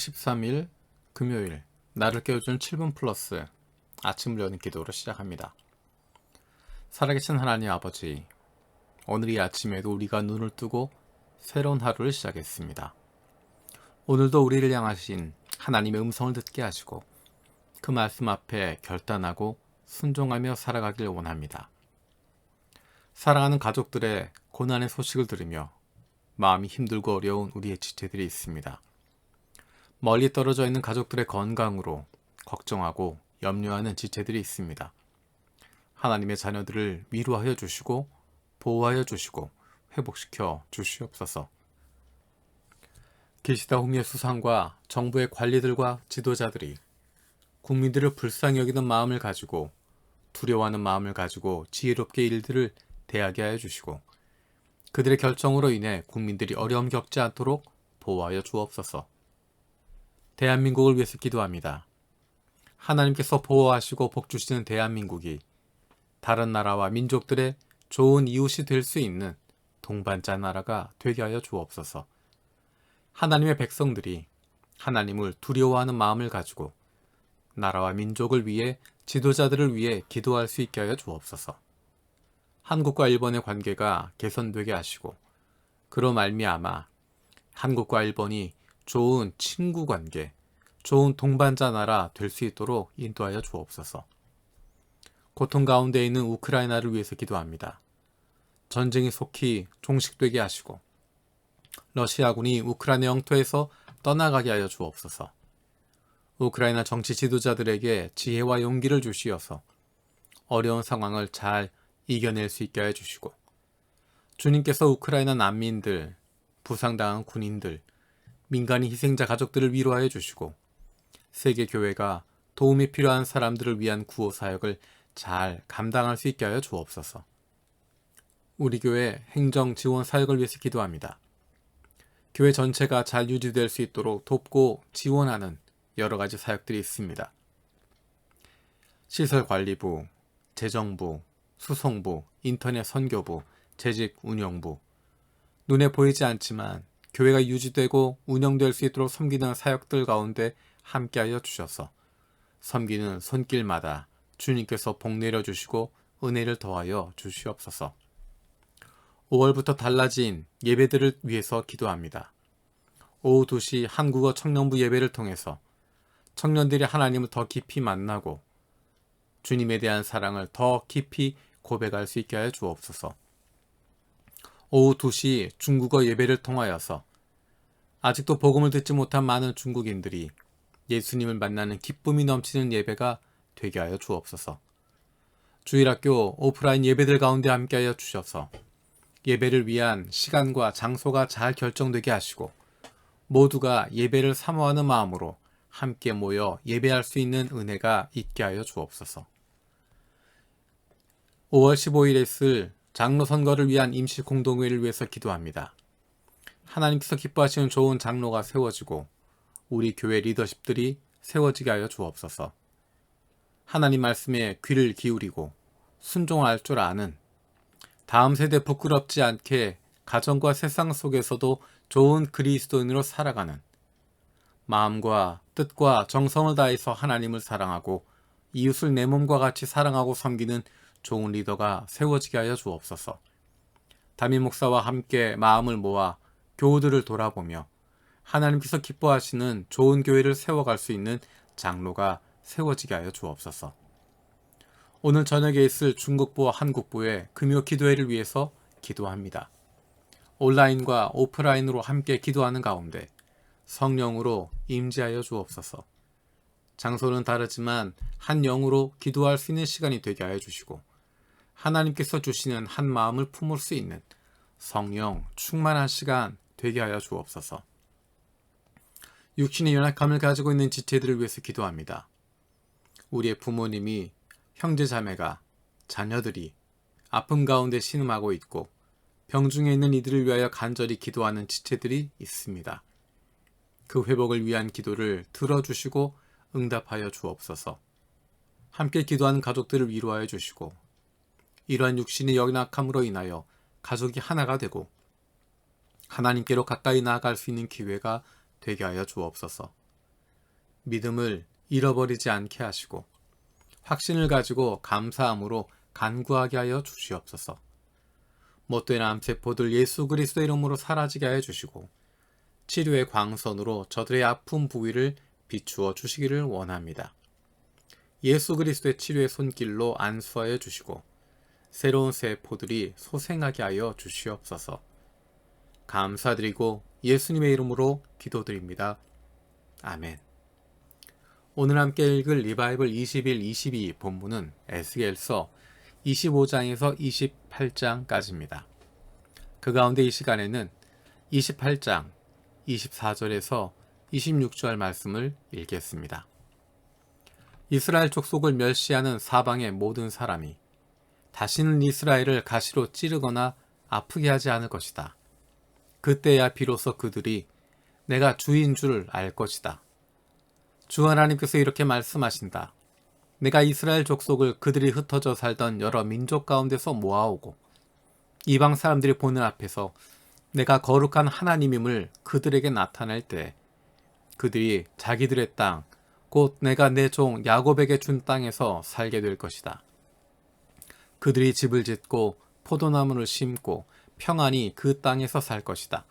13일 금요일 나를 깨워주는 7분 플러스 아침을 여는 기도로 시작합니다. 살아계신 하나님 아버지, 오늘 이 아침에도 우리가 눈을 뜨고 새로운 하루를 시작했습니다. 오늘도 우리를 향하신 하나님의 음성을 듣게 하시고 그 말씀 앞에 결단하고 순종하며 살아가길 원합니다. 사랑하는 가족들의 고난의 소식을 들으며 마음이 힘들고 어려운 우리의 지체들이 있습니다. 멀리 떨어져 있는 가족들의 건강으로 걱정하고 염려하는 지체들이 있습니다. 하나님의 자녀들을 위로하여 주시고 보호하여 주시고 회복시켜 주시옵소서. 기시다 후미의 수상과 정부의 관리들과 지도자들이 국민들을 불쌍히 여기는 마음을 가지고 두려워하는 마음을 가지고 지혜롭게 일들을 대하게 하여 주시고 그들의 결정으로 인해 국민들이 어려움 겪지 않도록 보호하여 주옵소서. 대한민국을 위해서 기도합니다. 하나님께서 보호하시고 복주시는 대한민국이 다른 나라와 민족들의 좋은 이웃이 될 수 있는 동반자 나라가 되게 하여 주옵소서. 하나님의 백성들이 하나님을 두려워하는 마음을 가지고 나라와 민족을 위해 지도자들을 위해 기도할 수 있게 하여 주옵소서. 한국과 일본의 관계가 개선되게 하시고 그로 말미암아 한국과 일본이 좋은 친구 관계, 좋은 동반자 나라 될 수 있도록 인도하여 주옵소서. 고통 가운데 있는 우크라이나를 위해서 기도합니다. 전쟁이 속히 종식되게 하시고 러시아군이 우크라이나 영토에서 떠나가게 하여 주옵소서. 우크라이나 정치 지도자들에게 지혜와 용기를 주시어서 어려운 상황을 잘 이겨낼 수 있게 해 주시고 주님께서 우크라이나 난민들, 부상당한 군인들, 민간인 희생자 가족들을 위로하여 주시고 세계 교회가 도움이 필요한 사람들을 위한 구호 사역을 잘 감당할 수 있게 하여 주옵소서. 우리 교회 행정 지원 사역을 위해서 기도합니다. 교회 전체가 잘 유지될 수 있도록 돕고 지원하는 여러 가지 사역들이 있습니다. 시설관리부, 재정부, 수송부, 인터넷 선교부, 재직 운영부. 눈에 보이지 않지만 교회가 유지되고 운영될 수 있도록 섬기는 사역들 가운데 함께하여 주셔서 섬기는 손길마다 주님께서 복 내려 주시고 은혜를 더하여 주시옵소서. 5월부터 달라진 예배들을 위해서 기도합니다. 오후 2시 한국어 청년부 예배를 통해서 청년들이 하나님을 더 깊이 만나고 주님에 대한 사랑을 더 깊이 고백할 수 있게 하여 주옵소서. 오후 2시 중국어 예배를 통하여서 아직도 복음을 듣지 못한 많은 중국인들이 예수님을 만나는 기쁨이 넘치는 예배가 되게 하여 주옵소서. 주일학교 오프라인 예배들 가운데 함께하여 주셔서 예배를 위한 시간과 장소가 잘 결정되게 하시고 모두가 예배를 사모하는 마음으로 함께 모여 예배할 수 있는 은혜가 있게 하여 주옵소서. 5월 15일에 있을 장로 선거를 위한 임시 공동회를 위해서 기도합니다. 하나님께서 기뻐하시는 좋은 장로가 세워지고 우리 교회 리더십들이 세워지게 하여 주옵소서. 하나님 말씀에 귀를 기울이고 순종할 줄 아는 다음 세대 부끄럽지 않게 가정과 세상 속에서도 좋은 그리스도인으로 살아가는 마음과 뜻과 정성을 다해서 하나님을 사랑하고 이웃을 내 몸과 같이 사랑하고 섬기는 좋은 리더가 세워지게 하여 주옵소서. 담임 목사와 함께 마음을 모아 교우들을 돌아보며 하나님께서 기뻐하시는 좋은 교회를 세워갈 수 있는 장로가 세워지게 하여 주옵소서. 오늘 저녁에 있을 중국부와 한국부의 금요 기도회를 위해서 기도합니다. 온라인과 오프라인으로 함께 기도하는 가운데 성령으로 임재하여 주옵소서. 장소는 다르지만 한 영으로 기도할 수 있는 시간이 되게 하여 주시고 하나님께서 주시는 한 마음을 품을 수 있는 성령 충만한 시간 되게 하여 주옵소서. 육신의 연약함을 가지고 있는 지체들을 위해서 기도합니다. 우리의 부모님이 형제 자매가 자녀들이 아픔 가운데 신음하고 있고 병중에 있는 이들을 위하여 간절히 기도하는 지체들이 있습니다. 그 회복을 위한 기도를 들어주시고 응답하여 주옵소서. 함께 기도하는 가족들을 위로하여 주시고 이러한 육신의 연약함으로 인하여 가족이 하나가 되고 하나님께로 가까이 나아갈 수 있는 기회가 되게 하여 주옵소서. 믿음을 잃어버리지 않게 하시고 확신을 가지고 감사함으로 간구하게 하여 주시옵소서. 못된 암세포들 예수 그리스도 이름으로 사라지게 하여 주시고 치료의 광선으로 저들의 아픈 부위를 비추어 주시기를 원합니다. 예수 그리스도의 치료의 손길로 안수하여 주시고 새로운 세포들이 소생하게 하여 주시옵소서. 감사드리고 예수님의 이름으로 기도드립니다. 아멘. 오늘 함께 읽을 리바이블 21, 22 본문은 에스겔서 25장에서 28장까지입니다. 그 가운데 이 시간에는 28장 24절에서 26절 말씀을 읽겠습니다. 이스라엘 족속을 멸시하는 사방의 모든 사람이 다시는 이스라엘을 가시로 찌르거나 아프게 하지 않을 것이다. 그때야 비로소 그들이 내가 주인 줄 알 것이다. 주 하나님께서 이렇게 말씀하신다. 내가 이스라엘 족속을 그들이 흩어져 살던 여러 민족 가운데서 모아오고 이방 사람들이 보는 앞에서 내가 거룩한 하나님임을 그들에게 나타낼 때 그들이 자기들의 땅, 곧 내가 내 종 야곱에게 준 땅에서 살게 될 것이다. 그들이 집을 짓고 포도나무를 심고 평안히 그 땅에서 살 것이다.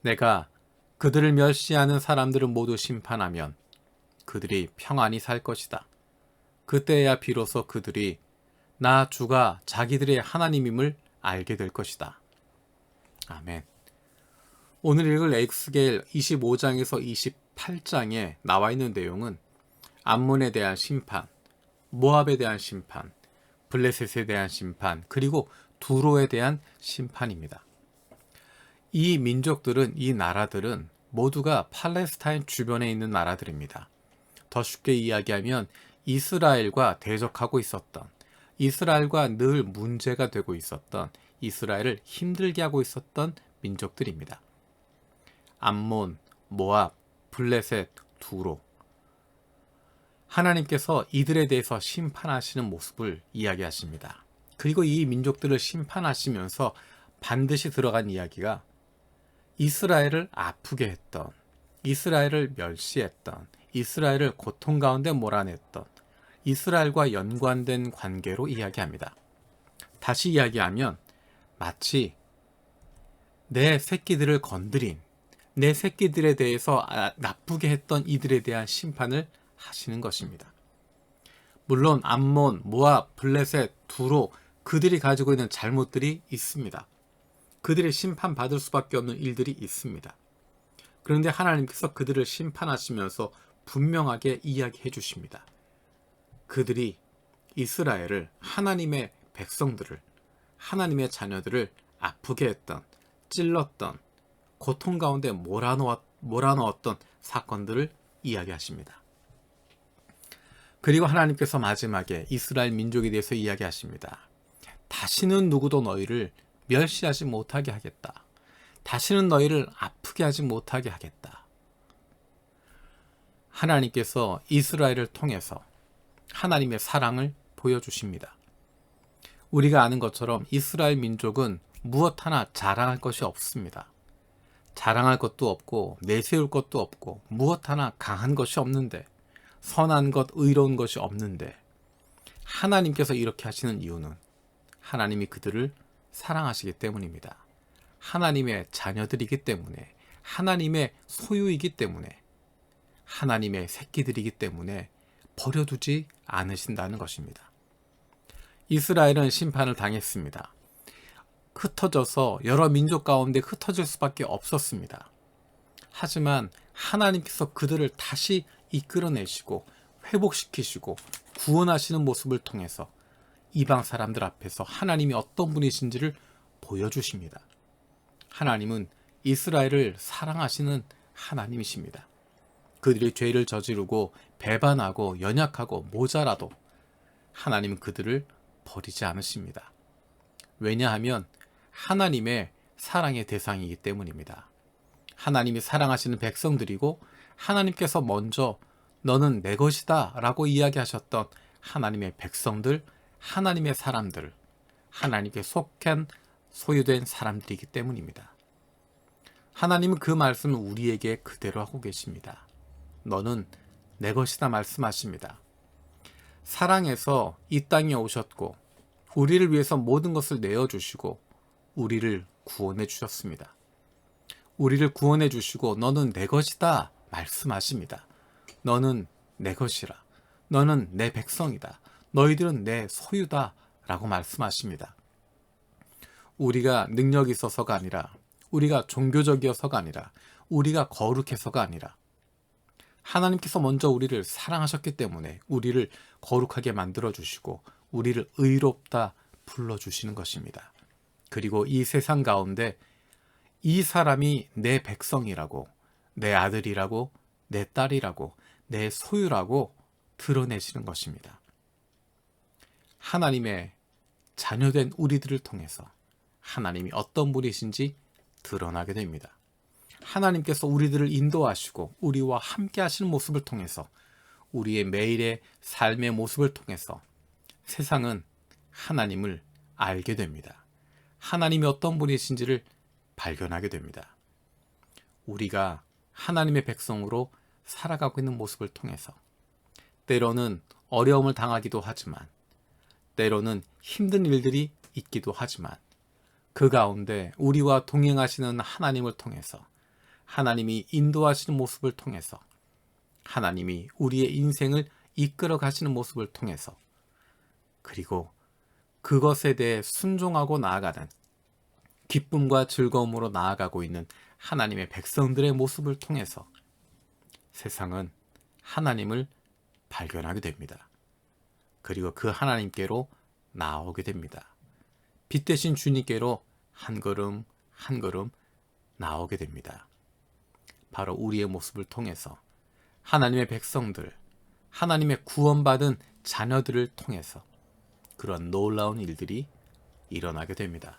내가 그들을 멸시하는 사람들을 모두 심판하면 그들이 평안히 살 것이다. 그때야 비로소 그들이 나 주가 자기들의 하나님임을 알게 될 것이다. 아멘. 오늘 읽을 엑스겔 25장에서 28장에 나와 있는 내용은 암몬에 대한 심판, 모압에 대한 심판, 블레셋에 대한 심판, 그리고 두로에 대한 심판입니다. 이 민족들은, 이 나라들은 모두가 팔레스타인 주변에 있는 나라들입니다. 더 쉽게 이야기하면 이스라엘과 대적하고 있었던, 이스라엘과 늘 문제가 되고 있었던, 이스라엘을 힘들게 하고 있었던 민족들입니다. 암몬, 모압, 블레셋, 두로. 하나님께서 이들에 대해서 심판하시는 모습을 이야기하십니다. 그리고 이 민족들을 심판하시면서 반드시 들어간 이야기가 이스라엘을 아프게 했던, 이스라엘을 멸시했던, 이스라엘을 고통 가운데 몰아냈던, 이스라엘과 연관된 관계로 이야기합니다. 다시 이야기하면 마치 내 새끼들을 건드린, 내 새끼들에 대해서 아, 나쁘게 했던 이들에 대한 심판을 하시는 것입니다. 물론 암몬, 모압, 블레셋, 두로 그들이 가지고 있는 잘못들이 있습니다. 그들이 심판받을 수밖에 없는 일들이 있습니다. 그런데 하나님께서 그들을 심판하시면서 분명하게 이야기해 주십니다. 그들이 이스라엘을 하나님의 백성들을 하나님의 자녀들을 아프게 했던 찔렀던 고통 가운데 몰아넣었, 몰아넣었던 사건들을 이야기하십니다. 그리고 하나님께서 마지막에 이스라엘 민족에 대해서 이야기하십니다. 다시는 누구도 너희를 멸시하지 못하게 하겠다. 다시는 너희를 아프게 하지 못하게 하겠다. 하나님께서 이스라엘을 통해서 하나님의 사랑을 보여주십니다. 우리가 아는 것처럼 이스라엘 민족은 무엇 하나 자랑할 것이 없습니다. 자랑할 것도 없고 내세울 것도 없고 무엇 하나 강한 것이 없는데 선한 것, 의로운 것이 없는데 하나님께서 이렇게 하시는 이유는 하나님이 그들을 사랑하시기 때문입니다. 하나님의 자녀들이기 때문에 하나님의 소유이기 때문에 하나님의 새끼들이기 때문에 버려두지 않으신다는 것입니다. 이스라엘은 심판을 당했습니다. 흩어져서 여러 민족 가운데 흩어질 수밖에 없었습니다. 하지만 하나님께서 그들을 다시 이끌어내시고 회복시키시고 구원하시는 모습을 통해서 이방 사람들 앞에서 하나님이 어떤 분이신지를 보여주십니다. 하나님은 이스라엘을 사랑하시는 하나님이십니다. 그들이 죄를 저지르고 배반하고 연약하고 모자라도 하나님은 그들을 버리지 않으십니다. 왜냐하면 하나님의 사랑의 대상이기 때문입니다. 하나님이 사랑하시는 백성들이고 하나님께서 먼저 너는 내 것이다 라고 이야기하셨던 하나님의 백성들, 하나님의 사람들, 하나님께 속한 소유된 사람들이기 때문입니다. 하나님은 그 말씀을 우리에게 그대로 하고 계십니다. 너는 내 것이다 말씀하십니다. 사랑해서 이 땅에 오셨고 우리를 위해서 모든 것을 내어 주시고 우리를 구원해 주셨습니다. 우리를 구원해 주시고 너는 내 것이다 말씀하십니다. 너는 내 것이라. 너는 내 백성이다. 너희들은 내 소유다 라고 말씀하십니다. 우리가 능력이 있어서가 아니라 우리가 종교적이어서가 아니라 우리가 거룩해서가 아니라 하나님께서 먼저 우리를 사랑하셨기 때문에 우리를 거룩하게 만들어 주시고 우리를 의롭다 불러 주시는 것입니다. 그리고 이 세상 가운데 이 사람이 내 백성이라고 내 아들이라고 내 딸이라고 내 소유라고 드러내시는 것입니다. 하나님의 자녀된 우리들을 통해서 하나님이 어떤 분이신지 드러나게 됩니다. 하나님께서 우리들을 인도하시고 우리와 함께 하시는 모습을 통해서 우리의 매일의 삶의 모습을 통해서 세상은 하나님을 알게 됩니다. 하나님이 어떤 분이신지를 발견하게 됩니다. 우리가 하나님의 백성으로 살아가고 있는 모습을 통해서 때로는 어려움을 당하기도 하지만 때로는 힘든 일들이 있기도 하지만 그 가운데 우리와 동행하시는 하나님을 통해서 하나님이 인도하시는 모습을 통해서 하나님이 우리의 인생을 이끌어 가시는 모습을 통해서 그리고 그것에 대해 순종하고 나아가는 기쁨과 즐거움으로 나아가고 있는 하나님의 백성들의 모습을 통해서 세상은 하나님을 발견하게 됩니다. 그리고 그 하나님께로 나오게 됩니다. 빛 대신 주님께로 한 걸음 한 걸음 나오게 됩니다. 바로 우리의 모습을 통해서 하나님의 백성들, 하나님의 구원받은 자녀들을 통해서 그런 놀라운 일들이 일어나게 됩니다.